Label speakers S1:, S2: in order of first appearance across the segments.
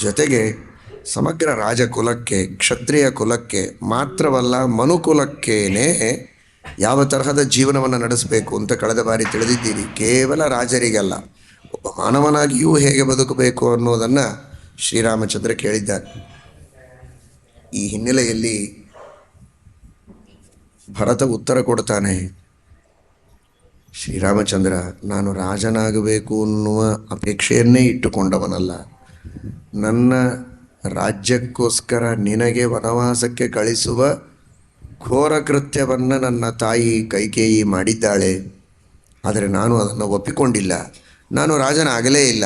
S1: ಜೊತೆಗೆ ಸಮಗ್ರ ರಾಜಕುಲಕ್ಕೆ, ಕ್ಷತ್ರಿಯ ಕುಲಕ್ಕೆ ಮಾತ್ರವಲ್ಲ ಮನುಕುಲಕ್ಕೇನೆ ಯಾವ ತರಹದ ಜೀವನವನ್ನು ನಡೆಸಬೇಕು ಅಂತ ಕಳೆದ ಬಾರಿ ತಿಳಿದಿದ್ದೀರಿ. ಕೇವಲ ರಾಜರಿಗಲ್ಲ ಒಬ್ಬ ಮಾನವನಾಗಿಯೂ ಹೇಗೆ ಬದುಕಬೇಕು ಅನ್ನೋದನ್ನು ಶ್ರೀರಾಮಚಂದ್ರ ಕೇಳಿದ್ದಾರೆ. ಈ ಹಿನ್ನೆಲೆಯಲ್ಲಿ ಭರತ ಉತ್ತರ ಕೊಡ್ತಾನೆ, ಶ್ರೀರಾಮಚಂದ್ರ, ನಾನು ರಾಜನಾಗಬೇಕು ಅನ್ನುವ ಅಪೇಕ್ಷೆಯನ್ನೇ ಇಟ್ಟುಕೊಂಡವನಲ್ಲ. ನನ್ನ ರಾಜ್ಯಕ್ಕೋಸ್ಕರ ನಿನಗೆ ವನವಾಸಕ್ಕೆ ಕಳಿಸುವ ಘೋರ ಕೃತ್ಯವನ್ನು ನನ್ನ ತಾಯಿ ಕೈಕೇಯಿ ಮಾಡಿದ್ದಾಳೆ. ಆದರೆ ನಾನು ಅದನ್ನು ಒಪ್ಪಿಕೊಂಡಿಲ್ಲ. ನಾನು ರಾಜನಾಗಲೇ ಇಲ್ಲ.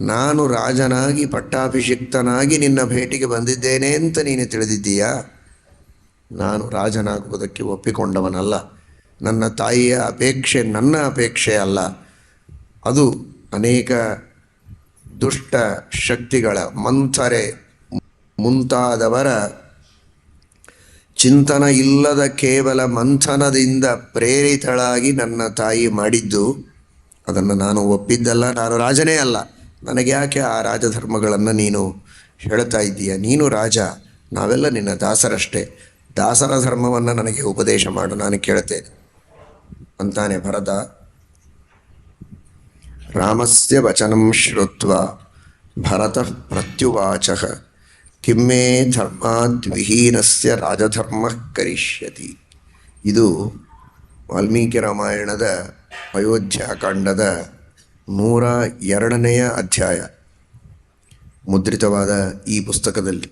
S1: ನಾನು ರಾಜನಾಗಿ ಪಟ್ಟಾಭಿಷಿಕ್ತನಾಗಿ ನಿನ್ನ ಭೇಟಿಗೆ ಬಂದಿದ್ದೇನೆ ಅಂತ ನೀನು ತಿಳಿದಿದ್ದೀಯಾ? ನಾನು ರಾಜನಾಗುವುದಕ್ಕೆ ಒಪ್ಪಿಕೊಂಡವನಲ್ಲ. ನನ್ನ ತಾಯಿಯ ಅಪೇಕ್ಷೆ ನನ್ನ ಅಪೇಕ್ಷೆ ಅಲ್ಲ. ಅದು ಅನೇಕ ದುಷ್ಟ ಶಕ್ತಿಗಳ ಮಂಥರೆ ಮುಂತಾದವರ ಚಿಂತನ ಇಲ್ಲದ ಕೇವಲ ಮಂಥನದಿಂದ ಪ್ರೇರಿತಳಾಗಿ ನನ್ನ ತಾಯಿ ಮಾಡಿದ್ದು, ಅದನ್ನು ನಾನು ಒಪ್ಪಿದ್ದಲ್ಲ, ನಾನು ರಾಜನೇ ಅಲ್ಲ. ನನಗೆ ಯಾಕೆ ಆ ರಾಜಧರ್ಮಗಳನ್ನು ನೀನು ಹೇಳ್ತಾ ಇದ್ದೀಯ? ನೀನು ರಾಜ, ನಾವೆಲ್ಲ ನಿನ್ನ ದಾಸರಷ್ಟೇ. ದಾಸರ ಧರ್ಮವನ್ನು ನನಗೆ ಉಪದೇಶ ಮಾಡು, ನಾನು ಕೇಳ್ತೇನೆ. ಅಂತಾನೆ ಭರತ. ರಾಮಸ್ಯ ವಚನಂ ಶ್ರುತ್ವ ಭರತ ಪ್ರತ್ಯುವಾಚ ಕಿಮ್ಮೇ ಧರ್ಮಾದ್ವಿಹೀನಸ್ಯ ರಾಜಧರ್ಮ ಕರಿಷ್ಯತಿ ಇದು ವಾಲ್ಮೀಕಿ ರಾಮಾಯಣದ ಅಯೋಧ್ಯಾಕಾಂಡದ ನೂರ ಎರಡನೆಯ ಅಧ್ಯಾಯ, ಮುದ್ರಿತವಾದ ಈ ಪುಸ್ತಕದಲ್ಲಿ.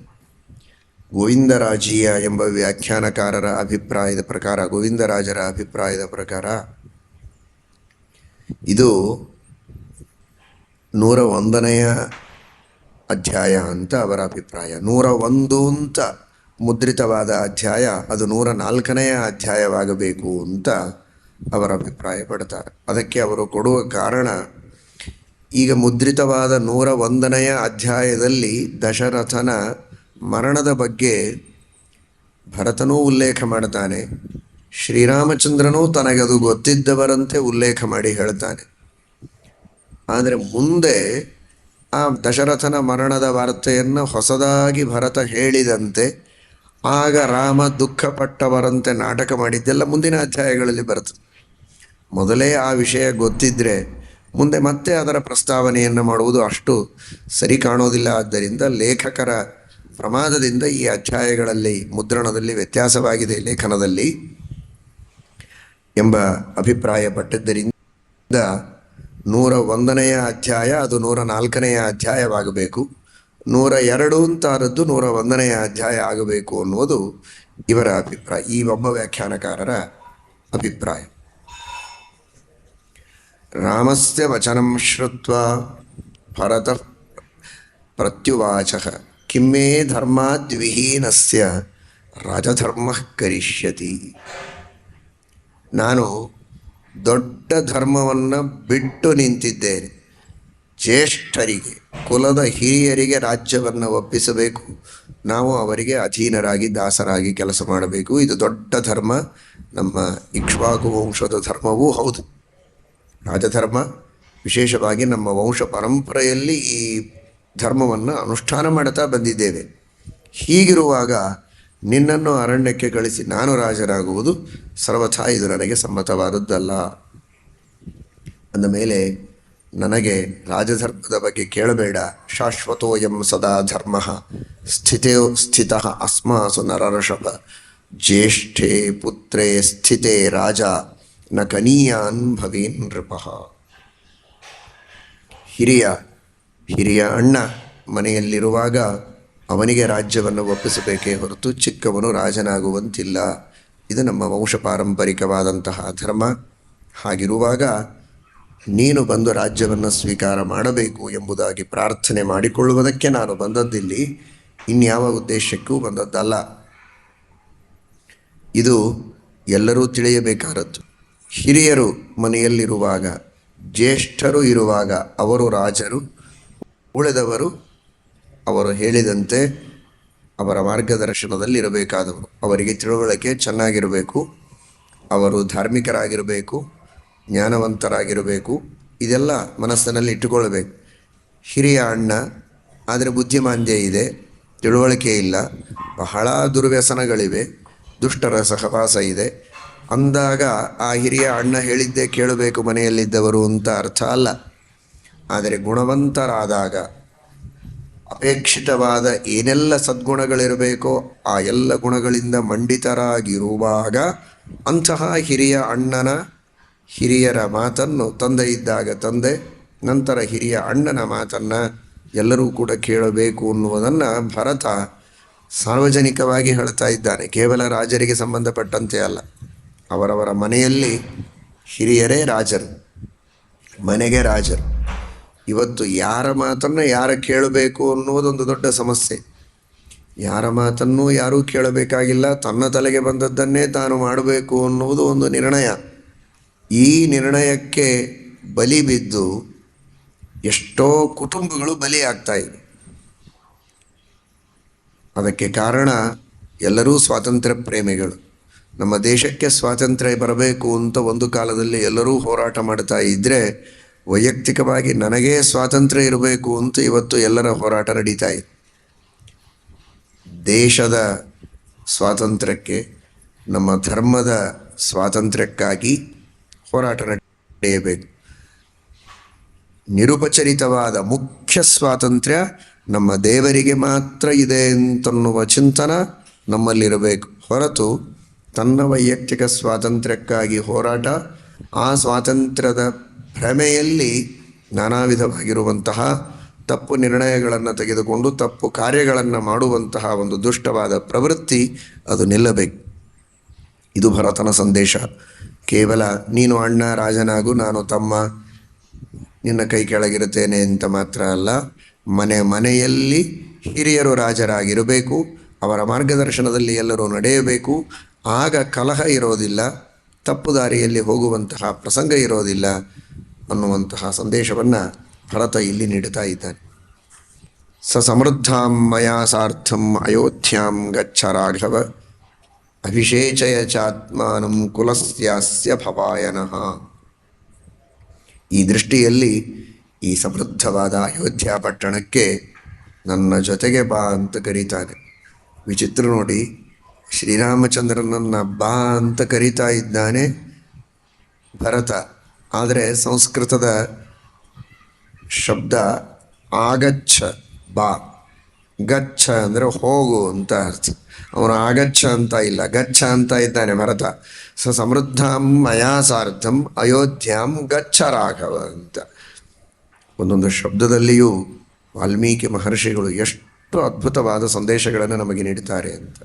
S1: ಗೋವಿಂದರಾಜೀಯ ಎಂಬ ವ್ಯಾಖ್ಯಾನಕಾರರ ಅಭಿಪ್ರಾಯದ ಪ್ರಕಾರ, ಗೋವಿಂದರಾಜರ ಅಭಿಪ್ರಾಯದ ಪ್ರಕಾರ, ಇದು ನೂರ ಒಂದನೆಯ ಅಧ್ಯಾಯ ಅಂತ ಅವರ ಅಭಿಪ್ರಾಯ. ನೂರ ಒಂದು ಅಂತ ಮುದ್ರಿತವಾದ ಅಧ್ಯಾಯ, ಅದು ನೂರ ನಾಲ್ಕನೆಯ ಅಧ್ಯಾಯವಾಗಬೇಕು ಅಂತ ಅವರ ಅಭಿಪ್ರಾಯ ಪಡ್ತಾರೆ ಅದಕ್ಕೆ ಅವರು ಕೊಡುವ ಕಾರಣ, ಈಗ ಮುದ್ರಿತವಾದ ನೂರ ಒಂದನೆಯ ಅಧ್ಯಾಯದಲ್ಲಿ ದಶರಥನ ಮರಣದ ಬಗ್ಗೆ ಭರತನೂ ಉಲ್ಲೇಖ ಮಾಡ್ತಾನೆ, ಶ್ರೀರಾಮಚಂದ್ರನೂ ತನಗದು ಗೊತ್ತಿದ್ದವರಂತೆ ಉಲ್ಲೇಖ ಮಾಡಿ ಹೇಳ್ತಾನೆ. ಆದರೆ ಮುಂದೆ ಆ ದಶರಥನ ಮರಣದ ವಾರ್ತೆಯನ್ನು ಹೊಸದಾಗಿ ಭರತ ಹೇಳಿದಂತೆ ಆಗ ರಾಮ ದುಃಖಪಟ್ಟವರಂತೆ ನಾಟಕ ಮಾಡಿದ್ದೆಲ್ಲ ಮುಂದಿನ ಅಧ್ಯಾಯಗಳಲ್ಲಿ ಬರುತ್ತೆ ಮೊದಲೇ ಆ ವಿಷಯ ಗೊತ್ತಿದ್ದರೆ ಮುಂದೆ ಮತ್ತೆ ಅದರ ಪ್ರಸ್ತಾವನೆಯನ್ನು ಮಾಡುವುದು ಅಷ್ಟು ಸರಿ ಕಾಣೋದಿಲ್ಲ. ಆದ್ದರಿಂದ ಲೇಖಕರ ಪ್ರಮಾದದಿಂದ ಈ ಅಧ್ಯಾಯಗಳಲ್ಲಿ ಮುದ್ರಣದಲ್ಲಿ ವ್ಯತ್ಯಾಸವಾಗಿದೆ ಲೇಖನದಲ್ಲಿ ಎಂಬ ಅಭಿಪ್ರಾಯ ಪಟ್ಟಿದ್ದರಿಂದ ನೂರ ಒಂದನೆಯ ಅಧ್ಯಾಯ, ಅದು ನೂರ ನಾಲ್ಕನೆಯ ಅಧ್ಯಾಯವಾಗಬೇಕು. ನೂರ ಎರಡು ಅಂತಾದದ್ದು ನೂರ ಒಂದನೆಯ ಅಧ್ಯಾಯ ಆಗಬೇಕು ಅನ್ನುವುದು ಇವರ ಅಭಿಪ್ರಾಯ, ಈ ಒಬ್ಬ ವ್ಯಾಖ್ಯಾನಕಾರರ ಅಭಿಪ್ರಾಯ. ರಾಮಸ್ಯ ವಚನಂ ಶ್ರುತ್ವ ಭರತ ಪ್ರತ್ಯುವಾಚ, ಕಿಮ್ಮೇ ಧರ್ಮಾದ್ವಿಹೀನಸ್ಯ ರಾಜಧರ್ಮ ಕರಿಷ್ಯತಿ. ನಾನು ದೊಡ್ಡ ಧರ್ಮವನ್ನು ಬಿಟ್ಟು ನಿಂತಿದ್ದೇನೆ. ಜ್ಯೇಷ್ಠರಿಗೆ, ಕುಲದ ಹಿರಿಯರಿಗೆ ರಾಜ್ಯವನ್ನು ಒಪ್ಪಿಸಬೇಕು. ನಾವು ಅವರಿಗೆ ಅಧೀನರಾಗಿ, ದಾಸರಾಗಿ ಕೆಲಸ ಮಾಡಬೇಕು. ಇದು ದೊಡ್ಡ ಧರ್ಮ. ನಮ್ಮ ಇಕ್ಷ್ವಾಕು ವಂಶದ ಧರ್ಮವೂ ಹೌದು. ರಾಜಧರ್ಮ, ವಿಶೇಷವಾಗಿ ನಮ್ಮ ವಂಶ ಪರಂಪರೆಯಲ್ಲಿ ಈ ಧರ್ಮವನ್ನು ಅನುಷ್ಠಾನ ಮಾಡ್ತಾ ಬಂದಿದ್ದೇವೆ. ಹೀಗಿರುವಾಗ ನಿನ್ನನ್ನು ಅರಣ್ಯಕ್ಕೆ ಕಳಿಸಿ ನಾನು ರಾಜರಾಗುವುದು ಸರ್ವಥಾ ಇದು ನನಗೆ ಸಮ್ಮತವಾದದ್ದಲ್ಲ. ಅಂದ ಮೇಲೆ ನನಗೆ ರಾಜಧರ್ಮದ ಬಗ್ಗೆ ಕೇಳಬೇಡ. ಶಾಶ್ವತೋಯಂ ಸದಾ ಧರ್ಮ. ಸ್ಥಿತೋ ಸ್ಥಿತ ಅಸ್ಮಾಸು ನರಋಷಭ. ಜ್ಯೇಷ್ಠೆ ಪುತ್ರೇ ಸ್ಥಿತೇ ರಾಜ. ನ ಕನೀಯಾನ್ ಭವೀನ್ ನೃಪ. ಹಿರಿಯ ಹಿರಿಯ ಅಣ್ಣ ಮನೆಯಲ್ಲಿರುವಾಗ ಅವನಿಗೆ ರಾಜ್ಯವನ್ನು ಒಪ್ಪಿಸಬೇಕೇ ಹೊರತು ಚಿಕ್ಕವನು ರಾಜನಾಗುವಂತಿಲ್ಲ. ಇದು ನಮ್ಮ ವಂಶ ಪಾರಂಪರಿಕವಾದಂತಹ ಧರ್ಮ. ಹಾಗಿರುವಾಗ ನೀನು ಬಂದು ರಾಜ್ಯವನ್ನು ಸ್ವೀಕಾರ ಮಾಡಬೇಕು ಎಂಬುದಾಗಿ ಪ್ರಾರ್ಥನೆ ಮಾಡಿಕೊಳ್ಳುವುದಕ್ಕೆ ನಾನು ಬಂದದ್ದಿಲ್ಲಿ ಇನ್ಯಾವ ಉದ್ದೇಶಕ್ಕೂ ಬಂದದ್ದಲ್ಲ. ಇದು ಎಲ್ಲರೂ ತಿಳಿಯಬೇಕಾದದ್ದು. ಹಿರಿಯರು ಮನೆಯಲ್ಲಿರುವಾಗ, ಜ್ಯೇಷ್ಠರು ಇರುವಾಗ ಅವರು ರಾಜರು, ಉಳಿದವರು ಅವರು ಹೇಳಿದಂತೆ ಅವರ ಮಾರ್ಗದರ್ಶನದಲ್ಲಿ ಇರಬೇಕಾದವರು ಅವರಿಗೆ ತಿಳುವಳಿಕೆ ಚೆನ್ನಾಗಿರಬೇಕು. ಅವರು ಧಾರ್ಮಿಕರಾಗಿರಬೇಕು, ಜ್ಞಾನವಂತರಾಗಿರಬೇಕು. ಇದೆಲ್ಲ ಮನಸ್ಸಿನಲ್ಲಿ ಇಟ್ಟುಕೊಳ್ಳಬೇಕು. ಹಿರಿಯ ಅಣ್ಣ, ಆದರೆ ಬುದ್ಧಿಮಾಂದ್ಯ ಇದೆ, ತಿಳುವಳಿಕೆ ಇಲ್ಲ, ಬಹಳ ದುರ್ವ್ಯಸನಗಳಿವೆ, ದುಷ್ಟರ ಸಹವಾಸ ಇದೆ. ಅಂದಾಗ ಆ ಹಿರಿಯ ಅಣ್ಣ ಹೇಳಿದ್ದೇ ಕೇಳಬೇಕು ಮನೆಯಲ್ಲಿದ್ದವರು ಅಂತ ಅರ್ಥ ಅಲ್ಲ. ಆದರೆ ಗುಣವಂತರಾದಾಗ ಅಪೇಕ್ಷಿತವಾದ ಏನೆಲ್ಲ ಸದ್ಗುಣಗಳಿರಬೇಕೋ ಆ ಎಲ್ಲ ಗುಣಗಳಿಂದ ಮಂಡಿತರಾಗಿರುವಾಗ ಅಂತಹ ಹಿರಿಯ ಅಣ್ಣನ, ಹಿರಿಯರ ಮಾತನ್ನು ತಂದೆ ಇದ್ದಾಗ ತಂದೆ, ನಂತರ ಹಿರಿಯ ಅಣ್ಣನ ಮಾತನ್ನು ಎಲ್ಲರೂ ಕೂಡ ಕೇಳಬೇಕು ಅನ್ನುವುದನ್ನು ಭರತ ಸಾರ್ವಜನಿಕವಾಗಿ ಹೇಳ್ತಾ ಇದ್ದಾನೆ. ಕೇವಲ ರಾಜರಿಗೆ ಸಂಬಂಧಪಟ್ಟಂತೆ ಅಲ್ಲ, ಅವರವರ ಮನೆಯಲ್ಲಿ ಹಿರಿಯರೇ ರಾಜರು, ಮನೆಗೆ ರಾಜರು. ಇವತ್ತು ಯಾರ ಮಾತನ್ನು ಯಾರ ಕೇಳಬೇಕು ಅನ್ನೋದೊಂದು ದೊಡ್ಡ ಸಮಸ್ಯೆ. ಯಾರ ಮಾತನ್ನು ಯಾರೂ ಕೇಳಬೇಕಾಗಿಲ್ಲ, ತನ್ನ ತಲೆಗೆ ಬಂದದ್ದನ್ನೇ ತಾನು ಮಾಡಬೇಕು ಅನ್ನುವುದು ಒಂದು ನಿರ್ಣಯ. ಈ ನಿರ್ಣಯಕ್ಕೆ ಬಲಿ ಬಿದ್ದು ಎಷ್ಟೋ ಕುಟುಂಬಗಳು ಬಲಿಯಾಗ್ತಾ ಇವೆ ಅದಕ್ಕೆ ಕಾರಣ ಎಲ್ಲರೂ ಸ್ವಾತಂತ್ರ್ಯ ಪ್ರೇಮಿಗಳು. ನಮ್ಮ ದೇಶಕ್ಕೆ ಸ್ವಾತಂತ್ರ್ಯ ಬರಬೇಕು ಅಂತ ಒಂದು ಕಾಲದಲ್ಲಿ ಎಲ್ಲರೂ ಹೋರಾಟ ಮಾಡ್ತಾ ಇದ್ದರೆ ವೈಯಕ್ತಿಕವಾಗಿ ನನಗೇ ಸ್ವಾತಂತ್ರ್ಯ ಇರಬೇಕು ಅಂತ ಇವತ್ತು ಎಲ್ಲರ ಹೋರಾಟ ನಡೀತಾ ಇದೆ. ದೇಶದ ಸ್ವಾತಂತ್ರ್ಯಕ್ಕೆ, ನಮ್ಮ ಧರ್ಮದ ಸ್ವಾತಂತ್ರ್ಯಕ್ಕಾಗಿ ಹೋರಾಟ ನಡೆಯಬೇಕು. ನಿರುಪಚರಿತವಾದ ಮುಖ್ಯ ಸ್ವಾತಂತ್ರ್ಯ ನಮ್ಮ ದೇವರಿಗೆ ಮಾತ್ರ ಇದೆ ಅಂತನ್ನುವ ಚಿಂತನ ನಮ್ಮಲ್ಲಿರಬೇಕು. ಹೊರತು ತನ್ನ ವೈಯಕ್ತಿಕ ಸ್ವಾತಂತ್ರ್ಯಕ್ಕಾಗಿ ಹೋರಾಟ, ಆ ಸ್ವಾತಂತ್ರ್ಯದ ಭ್ರಮೆಯಲ್ಲಿ ನಾನಾ ವಿಧವಾಗಿರುವಂತಹ ತಪ್ಪು ನಿರ್ಣಯಗಳನ್ನು ತೆಗೆದುಕೊಂಡು ತಪ್ಪು ಕಾರ್ಯಗಳನ್ನು ಮಾಡುವಂತಹ ಒಂದು ದುಷ್ಟವಾದ ಪ್ರವೃತ್ತಿ ಅದು ನಿಲ್ಲಬೇಕು. ಇದು ಭರತನ ಸಂದೇಶ. ಕೇವಲ ನೀನು ಅಣ್ಣ, ರಾಜನಾಗು, ನಾನು ತಮ್ಮ, ನಿನ್ನ ಕೈ ಕೆಳಗಿರುತ್ತೇನೆ ಅಂತ ಮಾತ್ರ ಅಲ್ಲ, ಮನೆ ಮನೆಯಲ್ಲಿ ಹಿರಿಯರು ರಾಜರಾಗಿರಬೇಕು, ಅವರ ಮಾರ್ಗದರ್ಶನದಲ್ಲಿ ಎಲ್ಲರೂ ನಡೆಯಬೇಕು, ಆಗ ಕಲಹ ಇರೋದಿಲ್ಲ, ತಪ್ಪು ದಾರಿಯಲ್ಲಿ ಹೋಗುವಂತಹ ಪ್ರಸಂಗ ಇರೋದಿಲ್ಲ ಅನ್ನುವಂತಹ ಸಂದೇಶವನ್ನು ಭರತ ಇಲ್ಲಿ ನೀಡುತ್ತಾ ಇದ್ದಾನೆ. ಸ ಸಮೃದ್ಧಾಂ ಮಯಾ ಸಾರ್ಥಂ ಅಯೋಧ್ಯಾಂ ಗಚ್ಚ ರಾಘವ ಅಭಿಷೇಚಯ ಚಾತ್ಮಾನಂ ಕುಲಸ್ಯಾಸ್ಯ ಭವಾಯನಃ. ಈ ದೃಷ್ಟಿಯಲ್ಲಿ ಈ ಸಮೃದ್ಧವಾದ ಅಯೋಧ್ಯ ಪಟ್ಟಣಕ್ಕೆ ನನ್ನ ಜೊತೆಗೆ ಬಾ ಅಂತ ಕರೀತಾನೆ. ವಿಚಿತ್ರ ನೋಡಿ, ಶ್ರೀರಾಮಚಂದ್ರನನ್ನ ಬಾ ಅಂತ ಕರೀತಾ ಇದ್ದಾನೆ ಭರತ. ಆದರೆ ಸಂಸ್ಕೃತದ ಶಬ್ದ ಆಗಚ್ಛ ಬಾ. ಗಚ್ಚ ಅಂದರೆ ಹೋಗು ಅಂತ ಅರ್ಥ. ಅವನು ಆಗಚ್ಛ ಅಂತ ಇಲ್ಲ, ಗಚ್ಚ ಅಂತ ಇದ್ದಾನೆ ಭರತ. ಸ ಸಮೃದ್ಧಾಂ ಮಯಾ ಸಾರ್ಧಂ ಅಯೋಧ್ಯಾಂ ಗಚ್ಚ ರಾಘವ ಅಂತ. ಒಂದೊಂದು ಶಬ್ದದಲ್ಲಿಯೂ ವಾಲ್ಮೀಕಿ ಮಹರ್ಷಿಗಳು ಎಷ್ಟು ಅದ್ಭುತವಾದ ಸಂದೇಶಗಳನ್ನು ನಮಗೆ ನೀಡುತ್ತಾರೆ ಅಂತ.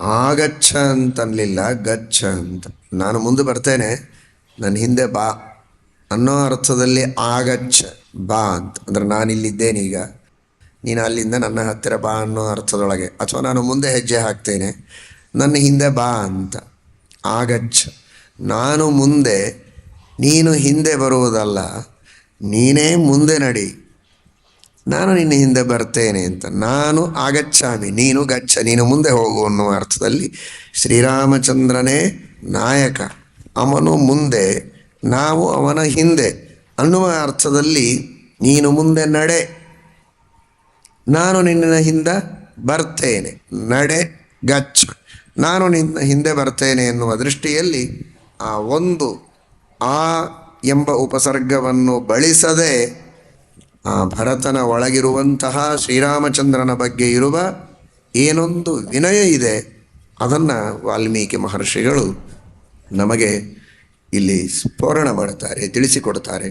S1: ಆಗಚ್ಛ ಅಂತನ್ಲಿಲ್ಲ ಗಚ್ಚ ಅಂತ ನಾನು ಮುಂದೆ ಬರ್ತೇನೆ. ನನ್ನ ಹಿಂದೆ ಬಾ. ಅನ್ನೋ ಅರ್ಥದಲ್ಲಿ ಆಗಚ್ಚ, ಬಾ ಅಂತ. ಅಂದ್ರೆ ಈಗ. ನೀನು ಅಲ್ಲಿಂದ ನನ್ನ ಹತ್ತಿರ ಬಾ ಅನ್ನೋ ಅರ್ಥದೊಳಗೆ. ಅಥವಾ ನಾನು ಮುಂದೆ ಹೆಜ್ಜೆ ಹಾಕ್ತೇನೆ. ನನ್ನ ಹಿಂದೆ ಬಾ ಅಂತ. ಆಗಚ್ಚ. ನಾನು ಮುಂದೆ, ನೀನು ಹಿಂದೆ ಬರುವುದಲ್ಲ. ನೀನೇ ಮುಂದೆ ನಡಿ. ನಾನು ನಿನ್ನ ಹಿಂದೆ ಬರ್ತೇನೆ ಅಂತ. ನಾನು ಆಗಚ್ಚಾಮಿ ನೀನು ಗಚ್ಚ ನೀನು ಮುಂದೆ ಹೋಗು ಅನ್ನುವ ಅರ್ಥದಲ್ಲಿ ಶ್ರೀರಾಮಚಂದ್ರನೇ ನಾಯಕ. ಅವನು ಮುಂದೆ, ನಾವು ಅವನ ಹಿಂದೆ ಅನ್ನುವ ಅರ್ಥದಲ್ಲಿ ನೀನು ಮುಂದೆ ನಡೆ. ನಾನು ನಿನ್ನ ಹಿಂದೆ ಬರ್ತೇನೆ. ನಡೆ ಗಚ್ಚ ನಾನು ನಿನ್ನ ಹಿಂದೆ ಬರ್ತೇನೆ ಎನ್ನುವ ದೃಷ್ಟಿಯಲ್ಲಿ ಆ ಒಂದು ಆ ಎಂಬ ಉಪಸರ್ಗವನ್ನು ಬಳಸದೆ ಆ ಭರತನ ಒಳಗಿರುವಂತಹ ಶ್ರೀರಾಮಚಂದ್ರನ ಬಗ್ಗೆ ಇರುವ ಏನೊಂದು ವಿನಯ ಇದೆ, ಅದನ್ನು ವಾಲ್ಮೀಕಿ ಮಹರ್ಷಿಗಳು ನಮಗೆ ಇಲ್ಲಿ ಸ್ಫೋರಣ ಮಾಡುತ್ತಾರೆ ತಿಳಿಸಿಕೊಡ್ತಾರೆ